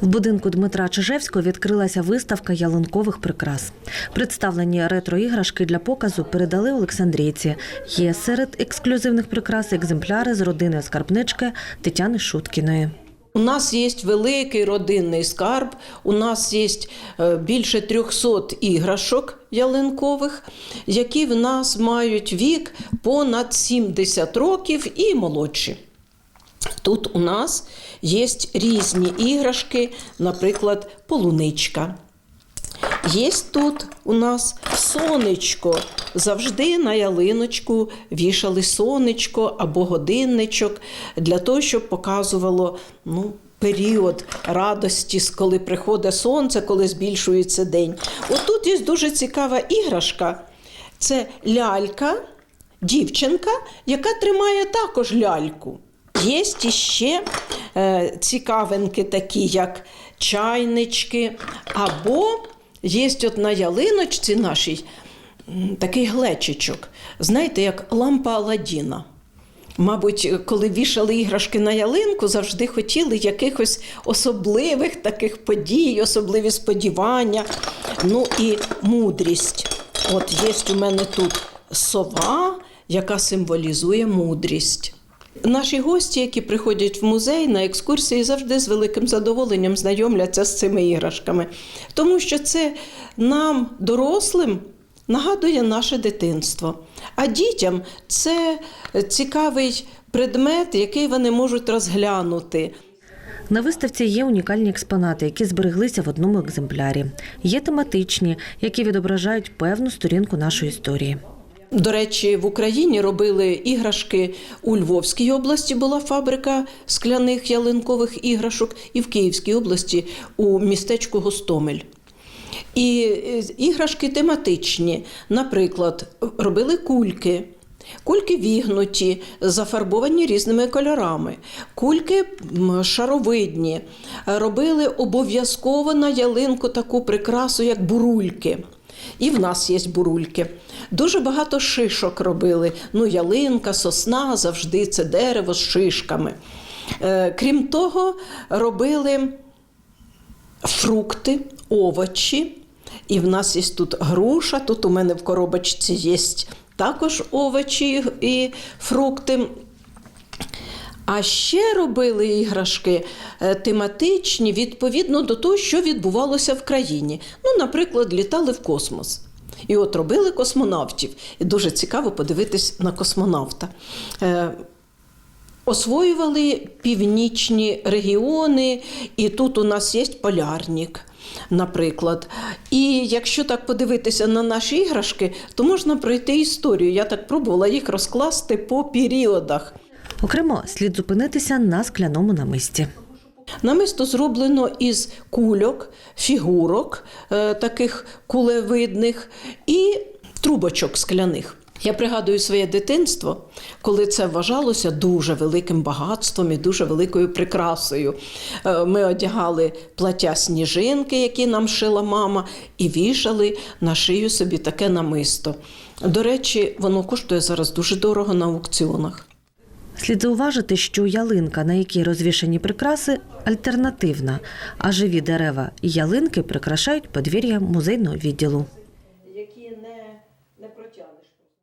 В будинку Дмитра Чижевського відкрилася виставка ялинкових прикрас. Представлені ретро-іграшки для показу передали Олександрійці. Є серед ексклюзивних прикрас екземпляри з родини скарбнички Тетяни Шуткіної. У нас є великий родинний скарб, у нас є е, більше 300 іграшок ялинкових, які в нас мають вік понад 70 років і молодші. Тут у нас є різні іграшки, наприклад, полуничка. Є тут у нас сонечко. Завжди на ялиночку вішали сонечко або годинничок для того, щоб показувало ну, період радості, коли приходить сонце, коли збільшується день. Отут є дуже цікава іграшка. Це лялька, дівчинка, яка тримає також ляльку. Є ще е, цікавинки, такі, як чайнички, або є от на ялиночці нашій такий глечичок, знаєте, як лампа Аладдіна. Мабуть, коли вішали іграшки на ялинку, завжди хотіли якихось особливих таких подій, особливі сподівання. Ну і мудрість. От є у мене тут сова, яка символізує мудрість. Наші гості, які приходять в музей на екскурсії, завжди з великим задоволенням знайомляться з цими іграшками, тому що це нам, дорослим, нагадує наше дитинство. А дітям це цікавий предмет, який вони можуть розглянути. На виставці є унікальні експонати, які збереглися в одному екземплярі. Є тематичні, які відображають певну сторінку нашої історії. До речі, в Україні робили іграшки у Львовській області була фабрика скляних ялинкових іграшок, і в Київській області у містечку Гостомель. І е, іграшки тематичні. Наприклад, робили кульки. Кульки вігнуті, зафарбовані різними кольорами. Кульки шаровидні. Робили обов'язково на ялинку таку прикрасу, як бурульки. І в нас є бурульки. Дуже багато шишок робили. Ну, ялинка, сосна завжди це дерево з шишками. Е, крім того, робили фрукти, овочі. І в нас є тут груша, тут у мене в коробочці є також овочі і фрукти. А ще робили іграшки е, тематичні відповідно до того, що відбувалося в країні. Ну, наприклад, літали в космос. І от робили космонавтів. І дуже цікаво подивитись на космонавта. Е, Освоювали північні регіони, і тут у нас є полярник, наприклад. І якщо так подивитися на наші іграшки, то можна пройти історію. Я так пробувала їх розкласти по періодах. Окремо слід зупинитися на скляному намисті. Намисто зроблено із кульок, фігурок, е, таких кулевидних і трубочок скляних. Я пригадую своє дитинство, коли це вважалося дуже великим багатством і дуже великою прикрасою. Е, Ми одягали плаття сніжинки, які нам шила мама, і вішали на шию собі таке намисто. До речі, воно коштує зараз дуже дорого на аукціонах. Слід зауважити, що ялинка, на якій розвішані прикраси, альтернативна, а живі дерева і ялинки прикрашають подвір'я музейного відділу.